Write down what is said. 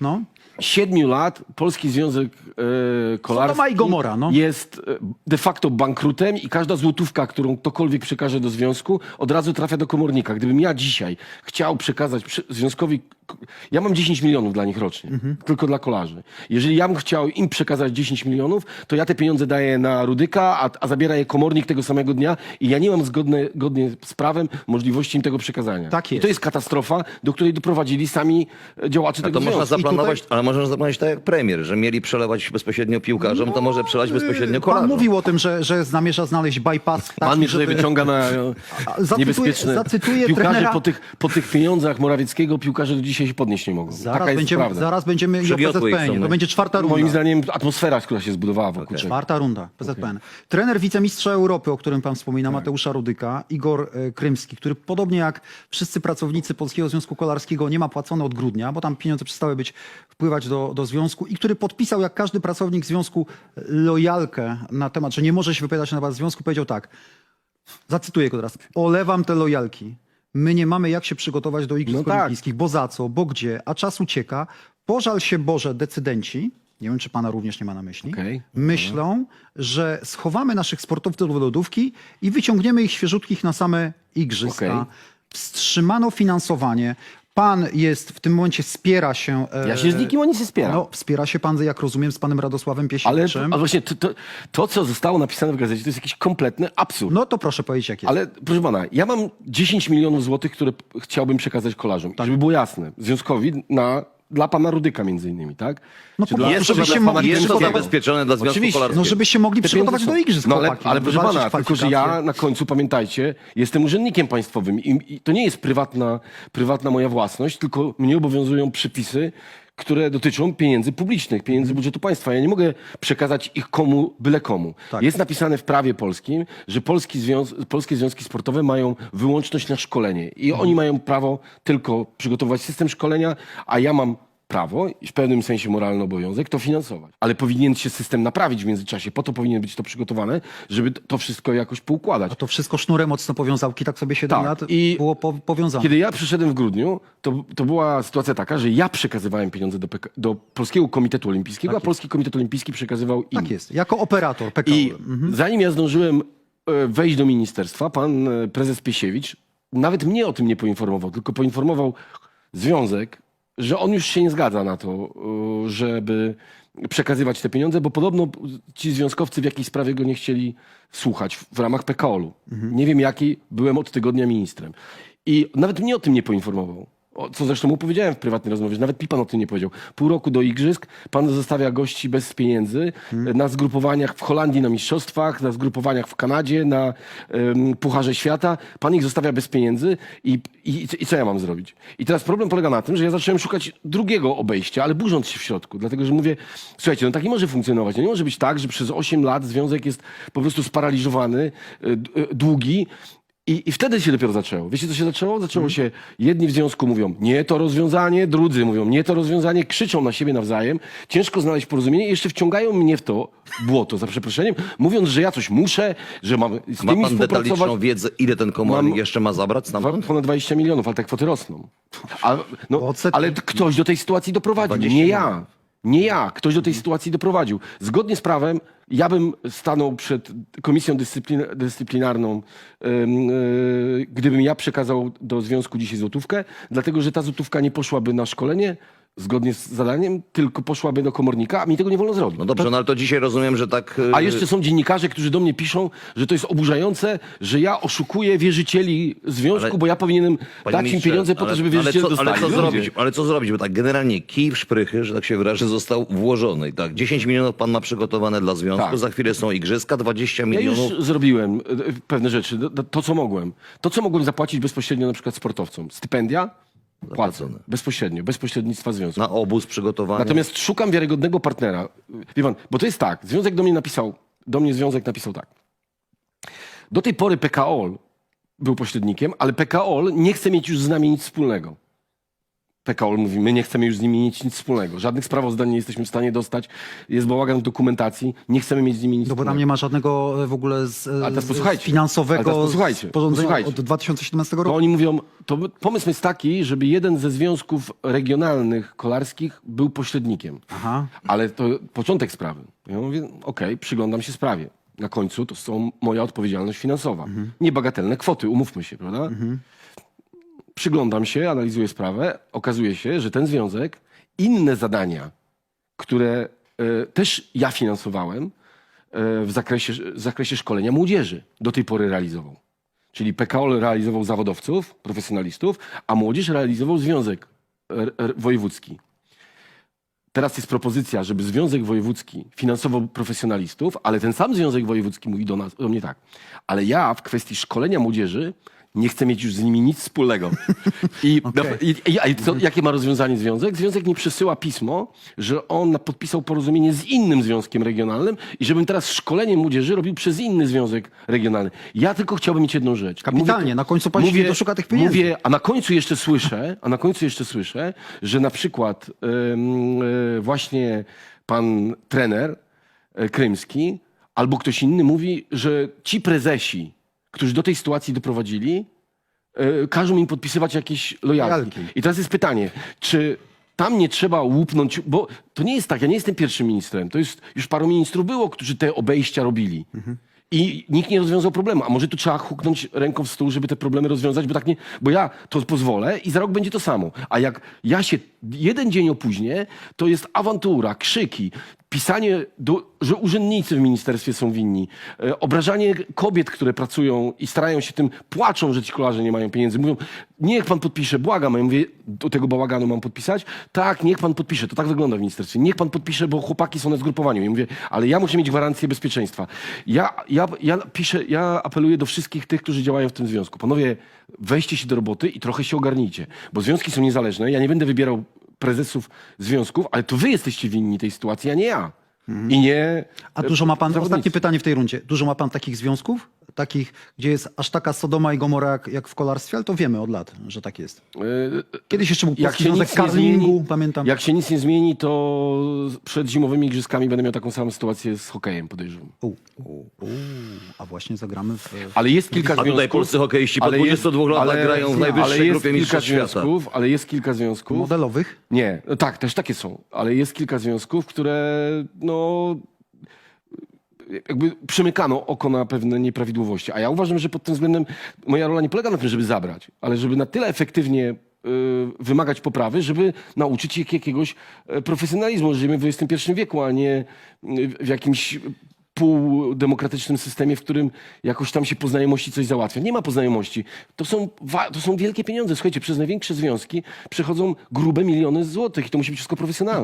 No. siedmiu lat Polski Związek e, Kolarski Sodoma i Gomora, no. jest e, de facto bankrutem i każda złotówka, którą ktokolwiek przekaże do związku, od razu trafia do komornika. Gdybym ja dzisiaj chciał przekazać przy, związkowi... Ja mam 10 milionów dla nich rocznie, Mhm. tylko dla kolarzy. Jeżeli ja bym chciał im przekazać 10 milionów, to ja te pieniądze daję na Rudyka, a, a zabiera je komornik tego samego dnia i ja nie mam zgodne, zgodnie z prawem możliwości im tego przekazania. Tak I to jest katastrofa, do której doprowadzili sami e, działacze tego to można związku. Zaplanować, ale można zaplanować tak jak premier, że mieli przelewać bezpośrednio piłkarzom, to może przelać bezpośrednio Pan kolarzom. mówił o tym, że, że zamierza znaleźć bypass. taki, Pan mnie tutaj żeby- wyciąga na e, zacytuję- niebezpieczne... zacytuję piłkarze trenera- po, tych, po tych pieniądzach Morawieckiego piłkarze do dzisiaj się podnieść nie mogą. Zaraz Taka jest będziemy, prawda. zaraz będziemy i o PZPN. są, To no. będzie czwarta runda. Moim zdaniem atmosfera, która się zbudowała wokół czego. Czwarta runda, PZPN. Trener wicemistrza Europy, o którym pan wspomina, Mateusza Rudyka, Igor e, Krymski, który podobnie jak wszyscy pracownicy Polskiego Związku Kolarskiego nie ma płacone od grudnia, bo tam pieniądze przestały być wpływać do, do związku i który podpisał jak każdy pracownik związku lojalkę na temat, że nie może się wypowiadać na temat związku, powiedział tak, zacytuję go teraz, olewam te lojalki. My nie mamy jak się przygotować do Igrzysk No tak. Olimpijskich, bo za co, bo gdzie, a czas ucieka. Pożal się Boże decydenci, nie wiem czy pana również nie ma na myśli, Okej. myślą, że schowamy naszych sportowców do lodówki i wyciągniemy ich świeżutkich na same igrzyska. Okej. Wstrzymano finansowanie. Pan jest w tym momencie, wspiera się. e, Ja się z nikim o nic nie spieram. No, wspiera się pan, jak rozumiem, z panem Radosławem ale, Piesiewiczem. ale właśnie to, to, to, co zostało napisane w gazecie, to jest jakiś kompletny absurd. No to proszę powiedzieć, jak jest. Ale proszę pana, ja mam 10 milionów złotych, które p- chciałbym przekazać kolarzom. Tak. Żeby było jasne, związkowi na, dla pana Rudyka między innymi, tak? No Czy po dla- Jest to, żeby dla się pana- mogli jest to przygotować. zabezpieczone dla Związku Oczywiście. Kolarskiego. No, żeby się mogli Te przygotować pieniądze do są. igrzysk, No ale, chłopaki, ale proszę pana, tylko że ja kwalifikacje. na końcu, pamiętajcie, jestem urzędnikiem państwowym i, i to nie jest prywatna, prywatna moja własność, tylko mnie obowiązują przepisy, które dotyczą pieniędzy publicznych, pieniędzy budżetu państwa. Ja nie mogę przekazać ich komu, byle komu. Tak. Jest napisane w prawie polskim, że polski związ polskie związki sportowe mają wyłączność na szkolenie i oni mają prawo tylko przygotować system szkolenia, a ja mam prawo i w pewnym sensie moralny obowiązek to finansować. Ale powinien się system naprawić w międzyczasie. Po to powinien być to przygotowane, żeby to wszystko jakoś poukładać. A to wszystko sznurem mocno powiązałki, tak sobie 7 Tak, lat i było po, powiązane. Kiedy ja przyszedłem w grudniu, to, to była sytuacja taka, że ja przekazywałem pieniądze do, PK, do Polskiego Komitetu Olimpijskiego, a Polski Komitet Olimpijski przekazywał im. Tak jest, jako operator PKO. I zanim ja zdążyłem e, wejść do ministerstwa, pan e, prezes Piesiewicz nawet mnie o tym nie poinformował, tylko poinformował związek, że on już się nie zgadza na to, e, żeby przekazywać te pieniądze, bo podobno ci związkowcy w jakiejś sprawie go nie chcieli słuchać w, ramach PKOL-u. Nie wiem jaki, byłem od tygodnia ministrem. I nawet mnie o tym nie poinformował. O, co zresztą mu powiedziałem w prywatnej rozmowie, że nawet mi pan o tym nie powiedział. Pół roku do igrzysk, pan zostawia gości bez pieniędzy Mhm. na zgrupowaniach w Holandii na mistrzostwach, na zgrupowaniach w Kanadzie, na em, Pucharze Świata. Pan ich zostawia bez pieniędzy i, i, i co ja mam zrobić? I teraz problem polega na tym, że ja zacząłem szukać drugiego obejścia, ale burząc się w środku, dlatego że mówię, słuchajcie, no tak nie może funkcjonować. No nie może być tak, że przez 8 lat związek jest po prostu sparaliżowany, d- y, długi, i, I wtedy się dopiero zaczęło. Wiecie, co się zaczęło? Zaczęło się, jedni w związku mówią, nie to rozwiązanie, drudzy mówią, nie to rozwiązanie, krzyczą na siebie nawzajem, ciężko znaleźć porozumienie i jeszcze wciągają mnie w to błoto, za przeproszeniem, mówiąc, że ja coś muszę, że mam z Ma tymi pan detaliczną wiedzę, ile ten komornik Mam- jeszcze ma zabrać stamtąd? Ponad 20 milionów, ale te kwoty rosną. A, no, Odsetki. ale ktoś do tej sytuacji doprowadził, 20 nie ja. Nie ja, ktoś do tej sytuacji doprowadził. Zgodnie z prawem, ja bym stanął przed komisją dyscyplin dyscyplinarną, ym, yy, gdybym ja przekazał do związku dzisiaj złotówkę, dlatego że ta złotówka nie poszłaby na szkolenie, zgodnie z zadaniem, tylko poszłaby do komornika, a mi tego nie wolno zrobić. No dobrze, no ale to dzisiaj rozumiem, że tak... y, A jeszcze są dziennikarze, którzy do mnie piszą, że to jest oburzające, że ja oszukuję wierzycieli związku, Ale- bo ja powinienem Panie dać im ministrze, pieniądze po to, ale- żeby ale wierzyciele co, dostali. ale co Ludzie. zrobić? Ale co zrobić? Bo tak generalnie kij w szprychy, że tak się wyrażę, został włożony. I tak, 10 milionów pan ma przygotowane dla związku, Tak. za chwilę są igrzyska, 20 Ja milionów... już zrobiłem e, pewne rzeczy, to co mogłem. To, co mogłem zapłacić bezpośrednio na przykład sportowcom. Stypendia płacę Zapłacone. bezpośrednio, bez pośrednictwa związku. Na obóz przygotowany. Natomiast szukam wiarygodnego partnera. Wie pan, bo to jest tak, związek do mnie napisał, do mnie związek napisał tak. Do tej pory PKOL był pośrednikiem, ale PKOL nie chce mieć już z nami nic wspólnego. PKOL mówi, my nie chcemy już z nimi mieć nic wspólnego. Żadnych sprawozdań nie jesteśmy w stanie dostać. Jest bałagan w dokumentacji. Nie chcemy mieć z nimi nic No bo wspólnego. tam nie ma żadnego e, w ogóle z, e, Ale teraz z posłuchajcie. Ale finansowego teraz posłuchajcie. porządzenia Posłuchajcie. od 2017 To roku. oni mówią, to pomysł jest taki, żeby jeden ze związków regionalnych kolarskich był pośrednikiem. Aha. Ale to początek sprawy. Ja mówię, okej, przyglądam się sprawie. Na końcu to są moja odpowiedzialność finansowa. Niebagatelne kwoty, umówmy się, prawda? Przyglądam się, analizuję sprawę. Okazuje się, że ten związek inne zadania, które e, też ja finansowałem e, w zakresie, w zakresie szkolenia młodzieży, do tej pory realizował. Czyli PKOL realizował zawodowców, profesjonalistów, a młodzież realizował związek r- r- wojewódzki. Teraz jest propozycja, żeby Związek Wojewódzki finansował profesjonalistów, ale ten sam Związek Wojewódzki mówi do nas, do mnie tak. Ale ja w kwestii szkolenia młodzieży nie chcę mieć już z nimi nic wspólnego. I, Okej. i, i, i co, jakie ma rozwiązanie związek? Związek mi przesyła pismo, że on podpisał porozumienie z innym związkiem regionalnym i żebym teraz szkolenie młodzieży robił przez inny związek regionalny. Ja tylko chciałbym mieć jedną rzecz. Kapitalnie, na końcu pan się doszuka tych pieniędzy. Mówię, a na końcu jeszcze słyszę, a na końcu jeszcze słyszę, że na przykład e, właśnie pan trener e, krymski albo ktoś inny mówi, że ci prezesi, którzy do tej sytuacji doprowadzili, e, każą im podpisywać jakieś lojalki. Lojalki. I teraz jest pytanie, czy tam nie trzeba łupnąć, bo to nie jest tak, ja nie jestem pierwszym ministrem, to jest, już paru ministrów było, którzy te obejścia robili. I nikt nie rozwiązał problemu. A może tu trzeba huknąć ręką w stół, żeby te problemy rozwiązać, bo tak nie, bo ja to pozwolę i za rok będzie to samo. A jak ja się jeden dzień opóźnię, to jest awantura, krzyki, pisanie, do, że urzędnicy w ministerstwie są winni, e, obrażanie kobiet, które pracują i starają się tym, płaczą, że ci kolarze nie mają pieniędzy. Mówią, niech pan podpisze, błagam. Ja mówię, do tego bałaganu mam podpisać? Tak, niech pan podpisze. To tak wygląda w ministerstwie. Niech pan podpisze, bo chłopaki są na zgrupowaniu. Ja mówię, ale ja muszę mieć gwarancję bezpieczeństwa. Ja, ja, ja piszę, ja apeluję do wszystkich tych, którzy działają w tym związku. Panowie, weźcie się do roboty i trochę się ogarnijcie, bo związki są niezależne. Ja nie będę wybierał prezesów związków, ale to wy jesteście winni tej sytuacji, a nie ja. I nie. A dużo ma pan, zawodnicy. ostatnie pytanie w tej rundzie, dużo ma pan takich związków? Takich, gdzie jest aż taka Sodoma i Gomora jak, jak w kolarstwie, ale to wiemy od lat, że tak jest. E, Kiedyś jeszcze był Jak Polski się, Związek nic nie Karlingu, zmieni, pamiętam. jak się nic nie zmieni, to przed zimowymi igrzyskami będę miał taką samą sytuację z hokejem, podejrzewam. U, u, u, a właśnie zagramy w... Ale jest kilka A tutaj związków. polscy hokeiści po ale 22 latach ale- grają w najwyższej ale jest grupie kilka mistrzostw świata. związków, Ale jest kilka związków. modelowych. Nie, no tak, też takie są, ale jest kilka związków, które no jakby przymykano oko na pewne nieprawidłowości. A ja uważam, że pod tym względem moja rola nie polega na tym, żeby zabrać, ale żeby na tyle efektywnie y, wymagać poprawy, żeby nauczyć ich jakiegoś e, profesjonalizmu. Żyjemy w XXI wieku, a nie y, w jakimś półdemokratycznym systemie, w którym jakoś tam się po znajomości coś załatwia. Nie ma poznajomości. To są, to są wielkie pieniądze. Słuchajcie, przez największe związki przechodzą grube miliony złotych i to musi być wszystko profesjonalne.